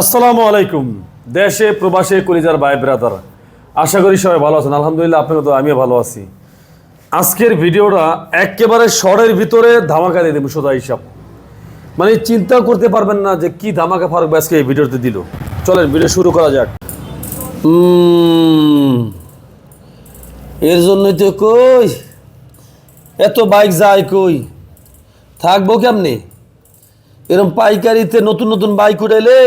আসসালামু আলাইকুম। দেশে, প্রবাসে, কলিজার ভাই ব্রাদার আশা করি সবাই ভালো আছেন। আলহামদুলিল্লাহ আপনাকে তো আমিও ভালো আছি। আজকের ভিডিওটা একেবারে শহরের ভিতরে ধামাকা দিয়ে দেবো, সোজা হিসাব। মানে চিন্তা করতে পারবেন না যে কি ধামাকা ফারুক ভাই আজকে এই ভিডিওতে দিল। চলেন, ভিডিও শুরু করা যাক। এর জন্যই তো কই, এত বাইক যায় কই, থাকব কেমনে? এরকম পাইকারিতে নতুন নতুন বাইক উঠাইলে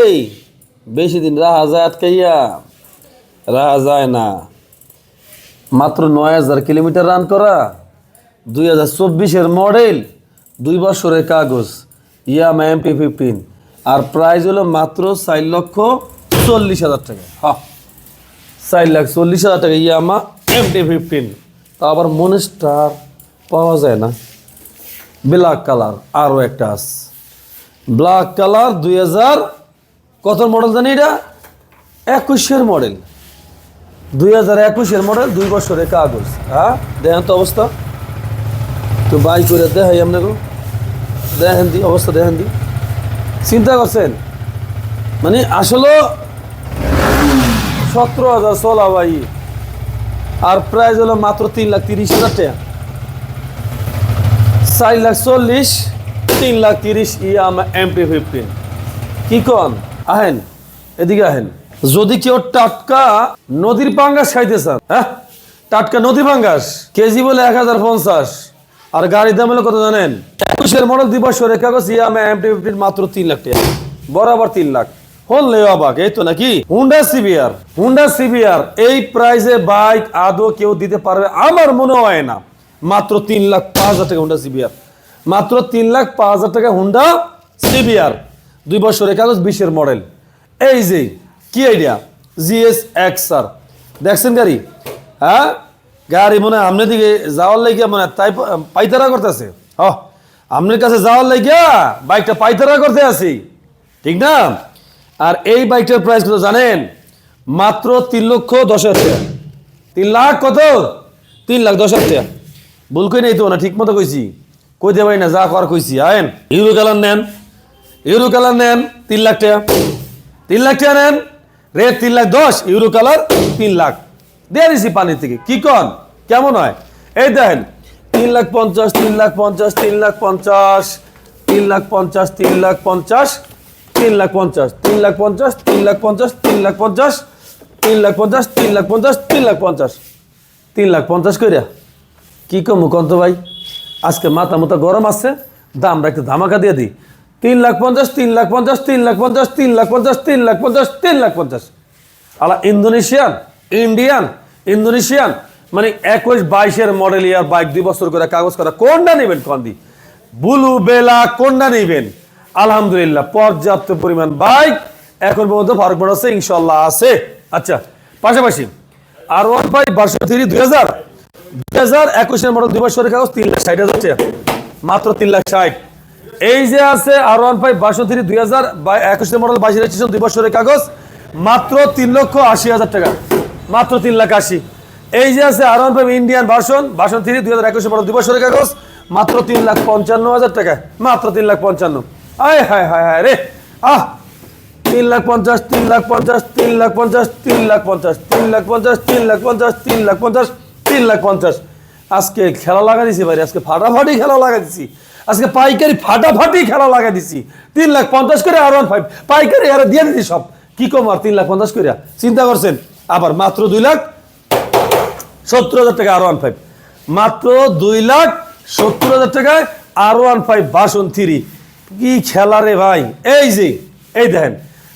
বেশি দিন রাহা যায় আটকাইয়া। রাহা যায় না। মাত্র নয় হাজার কিলোমিটার রান করা, দুই হাজার চব্বিশের মডেল, দুই বছরের কাগজ, ইয়ামা এমপি ফিফটিন। আর প্রাইস হলো মাত্র চার লক্ষ চল্লিশ হাজার টাকা। হ্যাঁ চার লাখ চল্লিশ হাজার টাকা ইয়ামা এমটি ফিফটিন। তা আবার মনেস্টার পাওয়া যায় না। ব্ল্যাক কালার আরও একটা আছে। ব্ল্যাক কালার দুই হাজার কত মডেল জানি এটা? একুশের মডেল দুই হাজার একুশের মডেল দুই বছরের কাগজ। হ্যাঁ? দেখেন তো অবস্থা। তো বাই করে দেখাই আপনাকে। দেখেন দি, অবস্থা দেখেন দি। চিন্তা করছেন? মানে আসলে সতেরো হাজার সোলা ভাই। আর প্রাইস হলো মাত্র তিন লাখ তিরিশ হাজার টাকা। চার লাখ চল্লিশ। তিন লাখ তিরিশ ইয়ামা এমপি ফিফটিন। কি কন? আহেন, এদিকে আহেন। যদি কেউ টাটকা নদীর পাঙ্গাস খাইতে চান হ্যাঁ? টাটকা নদী পাঙ্গাস, কেজি বলে এক হাজার পঞ্চাশ। আর গাড়ির দাম হলো কত জানেন? একুশের মডেল দিবস কাগজ ইয়ামা এমপি ফিফটিন মাত্র তিন লাখ টাকা। বরাবর তিন লাখ হলে অবাক, এই তো নাকি? হুন্ডা সিবিআর হুন্ডা সিবিআর এই প্রাইসে বাইক আদৌ কেউ দিতে পারবে? আমার মনে হয় না। মাত্র তিন লাখ পাঁচ হাজার টাকা হুন্ডা সিবিআর মাত্র তিন লাখ পাঁচ হাজার টাকা হুন্ডা সিবিআর দুই বছরের কাগজ, বিশের মডেল এই যে, কি আইডিয়া জিএস এক্স স্যার দেখছেন গাড়ি? হ্যাঁ? গাড়ি মনে হয় আপনার দিকে যাওয়ার লাগিয়া মনে তাই পাইতারা করতেছে। হ আপনার কাছে যাওয়ার লাগিয়া বাইকটা পাইতারা করতে আছি। ঠিক না? আর এই বাইকটার প্রাইস কত জানেন? মাত্র তিন লক্ষ দশ হাজার তিন লাখ কত? তিন লাখ দশ হাজার টাকা। ভুল কই নেই তো, না ঠিক মতো কইছি। কই দে ভাই না যা কর কইছি আয়েন ইউরো কালার নেন ইউরো কালার নেন তিন লাখ টাকা তিন লাখ টাকা নেন রেট তিন লাখ দশ ইউরো কালার তিন লাখ দিয়ে দিছি পানি থেকে কি কন কেমন হয় এই দেখেন তিন লাখ পঞ্চাশ তিন লাখ পঞ্চাশ তিন লাখ পঞ্চাশ তিন লাখ পঞ্চাশ তিন লাখ পঞ্চাশ তিন লাখ পঞ্চাশ তিন লাখ পঞ্চাশ তিন লাখ পঞ্চাশ তিন লাখ পঞ্চাশ তিন লাখ পঞ্চাশ তিন লাখ পঞ্চাশ তিন লাখ পঞ্চাশ তিন লাখ পঞ্চাশ কইরা কি কম কন্ত ভাই আজকে মাথা মতো গরম আছে দামটা একটু ধামাকা দিয়ে দিই। তিন লাখ পঞ্চাশ, তিন লাখ পঞ্চাশ, তিন লাখ পঞ্চাশ, তিন লাখ পঞ্চাশ, তিন লাখ পঞ্চাশ, তিন লাখ পঞ্চাশ। আলা ইন্দোনেশিয়ান, ইন্ডিয়ান, ইন্দোনেশিয়ান মানে একুশ বাইশের মডেল ইয়ার বাইক দুই বছর করে কাগজ করা, কোনটা নেবেন কন্দি বুলু বেলা কোনটা নেবেন? আলহামদুলিল্লাহ, পর্যাপ্ত পরিমাণ বাইক এখন পর্যন্ত ফারুক আছে ইনশাল্লাহ আছে। আচ্ছা পাশাপাশি আর ওয়ান ফাইভ বারোশো থ্রি দুই হাজার দুই হাজার একুশের মডেল দুই কাগজ তিন লাখ ষাট মাত্র তিন লাখ ষাট এই যে আছে আর ওয়ান ফাইভ বারোশো দুই হাজার একুশের মডেল বাইশ কাগজ মাত্র তিন লক্ষ আশি হাজার টাকা মাত্র তিন লাখ আশি এই যে আছে R one five Indian version দুই হাজার একুশের মডেল দুই কাগজ মাত্র তিন লাখ পঞ্চান্ন হাজার টাকা মাত্র তিন লাখ পঞ্চান্ন আয় হায় হায় হায় আহ তিন লাখ পঞ্চাশ তিন লাখ পঞ্চাশ তিন লাখ পঞ্চাশ তিন লাখ পঞ্চাশ তিন লাখ পঞ্চাশ তিন লাখ পঞ্চাশ তিন লাখ পঞ্চাশ তিন লাখ পঞ্চাশ। আজকে খেলা লাগা দিছি ভাই, আজকে ফাটাফাটি খেলা লাগা দিছি। আজকে পাইকারি ফাটাফাটি খেলা লাগা দিছি। তিন লাখ পঞ্চাশ করে আর ওয়ান ফাইভ পাইকারি আর দিয়ে দিছি সব। কি কম আর তিন লাখ পঞ্চাশ করে চিন্তা করছেন? আবার মাত্র দুই লাখ সত্তর হাজার টাকা আর ওয়ান ফাইভ মাত্র দুই লাখ সত্তর হাজার টাকায় R one five version three. কি খেলা রে ভাই? এই যে, এই দেখেন,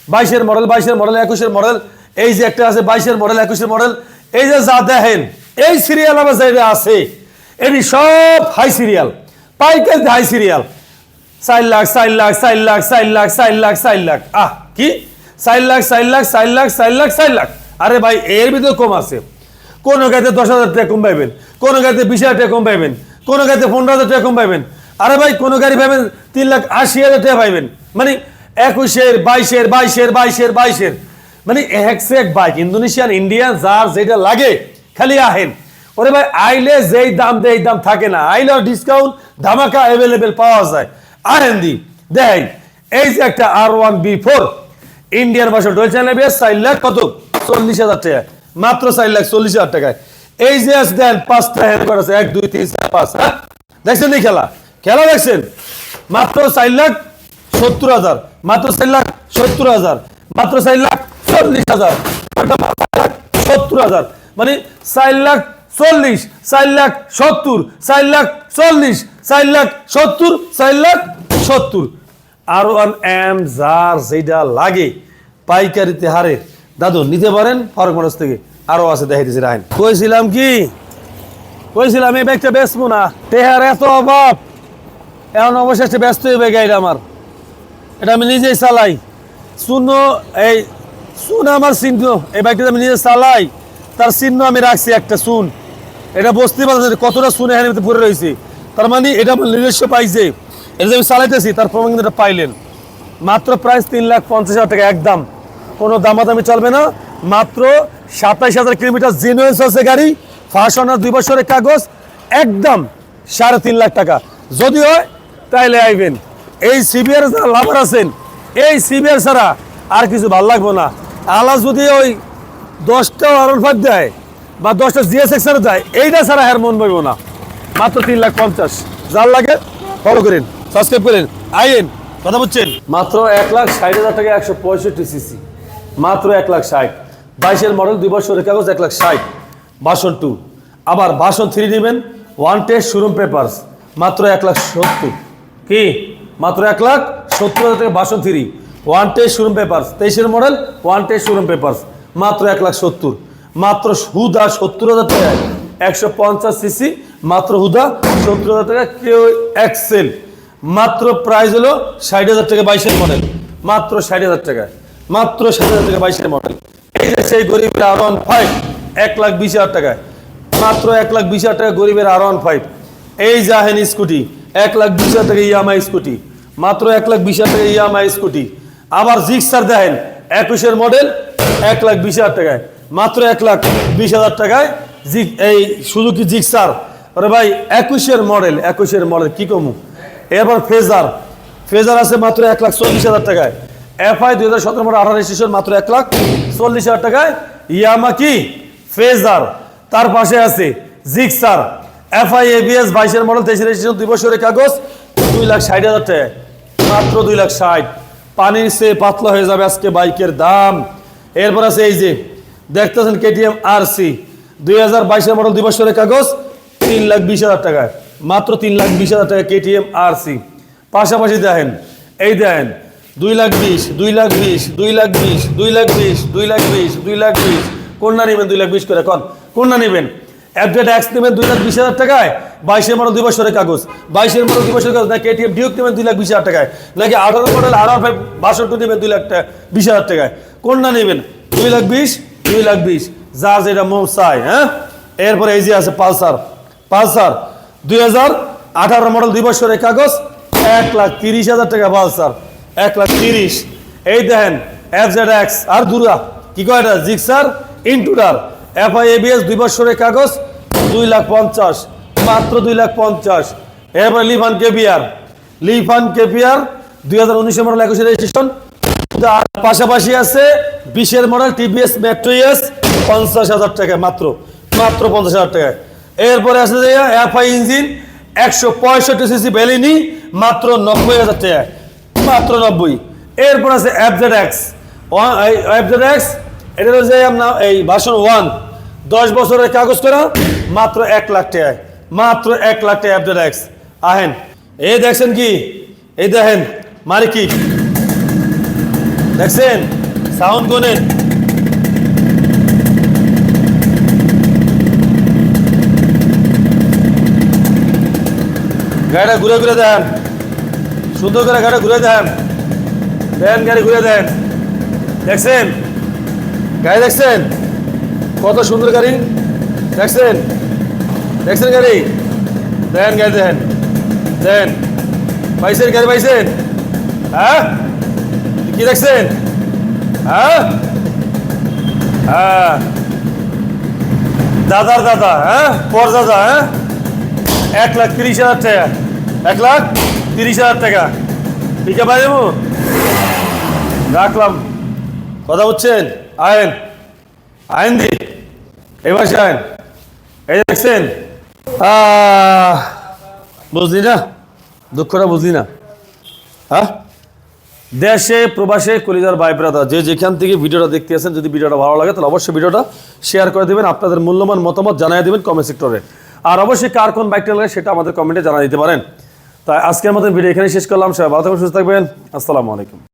বাইশের মডেল বাইশের মডেল একুশের মডেল এই যে একটা আছে বাইশের মডেল একুশের মডেল এই যে যা দেখেন এই সিরিয়াল আমার জায়গায় আছে। এটি সব হাই সিরিয়াল পাইকারি হাই সিরিয়াল চার লাখ চার লাখ চার লাখ চার লাখ চার লাখ চার লাখ। আহ, কি? চার লাখ চার লাখ চার লাখ চার লাখ চার লাখ। আরে ভাই, এর ভিতরে কম আছে। কোনো গাড়িতে দশ হাজার টাকা কম পাইবেন। কোনো গাড়িতে বিশ হাজার টাকা কম পাইবেন। কোনো গাড়িতে পনেরো হাজার টাকা কম পাইবেন। আরে ভাই, কোনো গাড়ি পাইবেন, তিন লাখ আশি হাজার টাকা পাইবেন। মানে একুশের, বাইশের বাইশের বাইশের বাইশের। মানে এক সে এক বাইক ইন্দোনেশিয়ান ইন্ডিয়ান যার যেটা লাগে। খালি আহেন। ওরে ভাই, আইলে যেই দাম দেয় দাম থাকে না। আইলে ডিসকাউন্ট ধামাকা অ্যাভেলেবেল পাওয়া যায়। আহেন দি দেখ এই যে একটা R one B four Indian ভাষা ডোয়েল চ্যানেল চার লাখ কত? চল্লিশ হাজার টাকা। মাত্র চার লাখ চল্লিশ হাজার টাকায়। এই যে দেন পাঁচটা হ্যান্ড কার্ড আছে, এক, দুই, তিন, চার, পাঁচ হ্যাঁ? দেখছেন এই খেলা? খেলা দেখছেন? মাত্র চার লাখ সত্তর হাজার। মাত্র চার লাখ সত্তর হাজার। মাত্র চার লাখ চল্লিশ হাজার। সত্তর হাজার। মানে চার লাখ চল্লিশ, চার লাখ সত্তর, চার লাখ চল্লিশ, চার লাখ সত্তর, চার লাখ সত্তর। আর ওয়ান এম যার যেটা লাগে পাইকারিতে হারে। দাদু, নিতে পারেন ফরক মানুষ থেকে। আরও আছে দেখাইতেছি রাহেন কইছিলাম কি? কইছিলাম এই ব্যাগটা বেচবো না। তেহার এত অভাব। এখন অবশেষে ব্যস্ত হয়ে গাড়িটা আমার। এটা আমি নিজেই চালাই। শুনো এই শুন আমার চিহ্ন এই বাইকটা আমি নিজে চালাই। তার চিহ্ন আমি রাখছি একটা শুন এটা বুঝতে পারছেন কতটা শুনে এখানে পড়ে রয়েছে। তার মানে এটা আমার নিজস্ব পাইছে এটা যে আমি চালাইতেছি, তার প্রমাণ কিন্তু এটা পাইলেন। মাত্র প্রাইস তিন লাখ পঞ্চাশ হাজার টাকা একদম। কোনো দামাদামি চলবে না। মাত্র সাতাইশ হাজার কিলোমিটার জেনুয়েন্স আছে গাড়ি ফার্স্ট অনার দুই বছরের কাগজ, একদম সাড়ে তিন লাখ টাকা। যদি হয়, তাইলে আইবেন। এই সিবিআর যারা লাভার আছেন, এই সিবিআর ছাড়া আর কিছু ভালো লাগবে না। আলা যদি ওই দশটা ফাইভ দেয় বা দশটা জিএস এক্সার দেয়। এইটা ছাড়া হ্যার মন বইব না। মাত্র তিন লাখ পঞ্চাশ। যার লাগে ফলো করেন সাবস্ক্রাইব করেন আইন কথা বলছেন? মাত্র এক লাখ ষাট হাজার টাকা একশো পঁয়ষট্টি সিসি মাত্র এক লাখ ষাট। বাইশের মডেল দুই বছরের কাগজ, এক লাখ ষাট। বাসন টু আবার বাসন থ্রি নেবেন ওয়ান টেস্ট শোরুম পেপার্স মাত্র এক লাখ সত্তর। কি? মাত্র এক লাখ সত্তর হাজার টাকা version three one test showroom papers তেইশের model one test showroom papers মাত্র এক লাখ সত্তর। মাত্র হুদা সত্তর হাজার টাকা একশো পঞ্চাশ সিসি, মাত্র হুদা সত্তর হাজার টাকা কেউ এক্সেল। মাত্র প্রাইস হলো ষাট হাজার টাকা বাইশের মডেল। মাত্র ষাট হাজার টাকায়। মাত্র ষাট হাজার টাকা বাইশের মডেল। এই যে সেই গরিবের আর ওয়ান ফাইভ, এক লাখ বিশ হাজার টাকায়। মাত্র এক লাখ বিশ হাজার টাকা গরিবের আর ওয়ান ফাইভ। এই জাহেন স্কুটি, এক লাখ বিশ হাজার টাকা ইয়ামাই স্কুটি। মাত্র এক লাখ বিশ হাজার টাকা ইয়ামাই স্কুটি। আবার জিক্সার দেখেন একুশের মডেল এক লাখ বিশ হাজার টাকায়। মাত্র এক লাখ বিশ হাজার টাকায় জি এই সুজুকি জিক্সার আরে ভাই, একুশের মডেল একুশের মডেল কি কমু? এরপর ফেজার ফেজার আছে মাত্র এক লাখ চল্লিশ হাজার টাকায়। এফআই দুই হাজার সতেরো মডেল আঠারো স্টেশন মাত্র এক লাখ চল্লিশ হাজার টাকায়। ইয়ামা কি ফেজার তার পাশে আছে জিক্সার এফআই এবিএস বাইশের মডেল তেইশের স্টেশন দুই বছরের কাগজ, দুই লাখ ষাট হাজার টাকায়। মাত্র দুই লাখ ষাট। পানির সে পাতলা হয়ে যাবে আজকে বাইকের দাম। এরপর আছে এই যে, দেখতেছেন কেটিএম আর সি দুই হাজার বাইশের মডেল দুই বছরের কাগজ, তিন লাখ বিশ হাজার টাকায় মাত্র তিন লাখ বিশ হাজার টাকা কেটিএম আর সি পাশাপাশি দেখেন, এই দেখেন, দুই লাখ বিশ, দুই লাখ বিশ, দুই লাখ বিশ, দুই লাখ বিশ, দুই লাখ বিশ, দুই লাখ বিশ। কোনটা নেবেন দুই লাখ বিশ করে? কন, কোনটা নেবেন? অ্যাপডেট এক্স নেবেন দুই লাখ বিশ হাজার টাকায়, বাইশের মডেল দুই বছরের কাগজ। বাইশের মডেল দুই বছরের কাগজ, না কেটিএম ডিউক নেবেন দুই লাখ বিশ হাজার টাকায়। নাকি আঠারো মডেল আঠারো ফাইভ বাষট্টি নেবেন দুই লাখ টাকা বিশ হাজার টাকায়। কোনটা নেবেন? দুই লাখ বিশ, দুই লাখ বিশ। যা যেটা মন চাই হ্যাঁ? এরপরে এই যে আছে পালসার। পালসার, দুই হাজার আঠারো মডেল দুই বছরের কাগজ, এক লাখ তিরিশ হাজার টাকা পালসার। এক লাখ তিরিশ। এই দেখেন এফ জেড এক্স আর দুর্গা। কি কয় এটা? জিক্সার ইন্টুডার এফআই দুই বছরের কাগজ, দুই লাখ পঞ্চাশ, মাত্র দুই লাখ পঞ্চাশ। এরপরে লিফান কেপিয়ার লিফান কেপিয়ার দুই হাজার উনিশের মডেল একুশে রেজিস্ট্রেশন তার পাশাপাশি আছে বিশের মডেল টিভিএস মেট্রো এস পঞ্চাশ হাজার টাকা, মাত্র মাত্র পঞ্চাশ হাজার টাকা এরপরে আছে যে এফআই ইঞ্জিন, একশো পঁয়ষট্টি সিসি বেলিনি, মাত্র নব্বই হাজার টাকা মাত্র নব্বই। এরপর আছে এফজেড এক্স এফজেড এক্স এটা হচ্ছে আপনার এই ভাষণ ওয়ান দশ বছরের কাগজ করা, মাত্র এক লাখ টাকায়, মাত্র এক লাখ টাকা এফজেড এক্স আহেন, এই দেখছেন কি? এই দেখেন মারি কি দেখছেন? সাউন্ড কোনে গাড়িটা ঘুরে ঘুরে দেন সুন্দর করে গাড়ি ঘুরে দেন দেন গাড়ি ঘুরে দেন। দেখছেন? গাড়ি দেখছেন? কত সুন্দর গাড়ি। দেখছেন? দেখছেন গাড়ি? দেন গাড়ি দেন। দেন। পাইছেন গাড়ি পাইছেন? হ্যাঁ? কি দেখছেন? হ্যাঁ? হ্যাঁ। দাদার দাদা হ্যাঁ? পর দাদা হ্যাঁ? এক লাখ তিরিশ হাজার টাকা। এক লাখ তিরিশ হাজার টাকা। ঠিক আছে ভাই রাখলাম। কথা বুঝছেন? আয়েন আয়েন দি। মাসে আয়েন। এই দেখছেন? বুঝলি না? দুঃখটা বুঝলি না? হ্যাঁ? দেশে, প্রবাসে কলিজার ভাই ব্রাদার যে যেখান থেকে ভিডিওটা দেখতে আছেন যদি ভিডিওটা ভালো লাগে, তাহলে অবশ্যই ভিডিওটা শেয়ার করে দেবেন, আপনাদের মূল্যবান মতামত জানিয়ে দেবেন কমেন্ট সেক্টরে আর অবশ্যই কার কোন বাইকটা লাগে, সেটা আমাদের কমেন্টে জানিয়ে দিতে পারেন। তাই আজকের মতন ভিডিও এখানে শেষ করলাম, সবাই ভালো থাকবেন, সুস্থ থাকবেন। আসসালামু আলাইকুম।